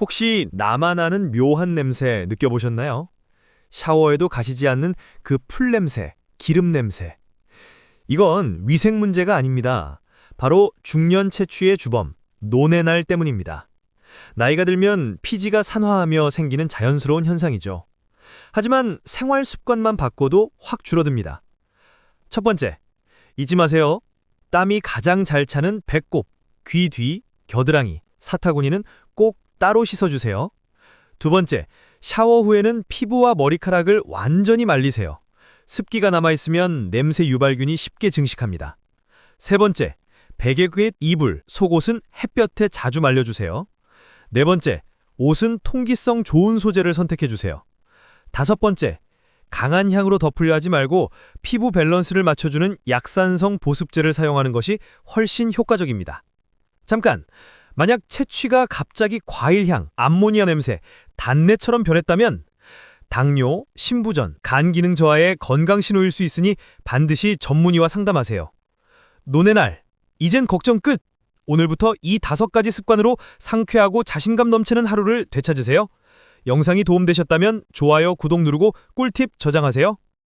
혹시 나만 아는 묘한 냄새 느껴보셨나요? 샤워에도 가시지 않는 그 풀 냄새, 기름 냄새. 이건 위생 문제가 아닙니다. 바로 중년 채취의 주범, 노네날 때문입니다. 나이가 들면 피지가 산화하며 생기는 자연스러운 현상이죠. 하지만 생활 습관만 바꿔도 확 줄어듭니다. 첫 번째, 잊지 마세요. 땀이 가장 잘 차는 배꼽, 귀 뒤, 겨드랑이, 사타구니는 꼭 따로 씻어주세요. 두 번째, 샤워 후에는 피부와 머리카락을 완전히 말리세요. 습기가 남아있으면 냄새 유발균이 쉽게 증식합니다. 세 번째, 베개 끝, 이불, 속옷은 햇볕에 자주 말려주세요. 네 번째, 옷은 통기성 좋은 소재를 선택해주세요. 다섯 번째, 강한 향으로 덮으려 하지 말고 피부 밸런스를 맞춰주는 약산성 보습제를 사용하는 것이 훨씬 효과적입니다. 잠깐, 만약 채취가 갑자기 과일향, 암모니아 냄새, 단내처럼 변했다면 당뇨, 신부전, 간 기능 저하의 건강 신호일 수 있으니 반드시 전문의와 상담하세요. 노네날, 이젠 걱정 끝! 오늘부터 이 다섯 가지 습관으로 상쾌하고 자신감 넘치는 하루를 되찾으세요. 영상이 도움되셨다면 좋아요, 구독 누르고 꿀팁 저장하세요.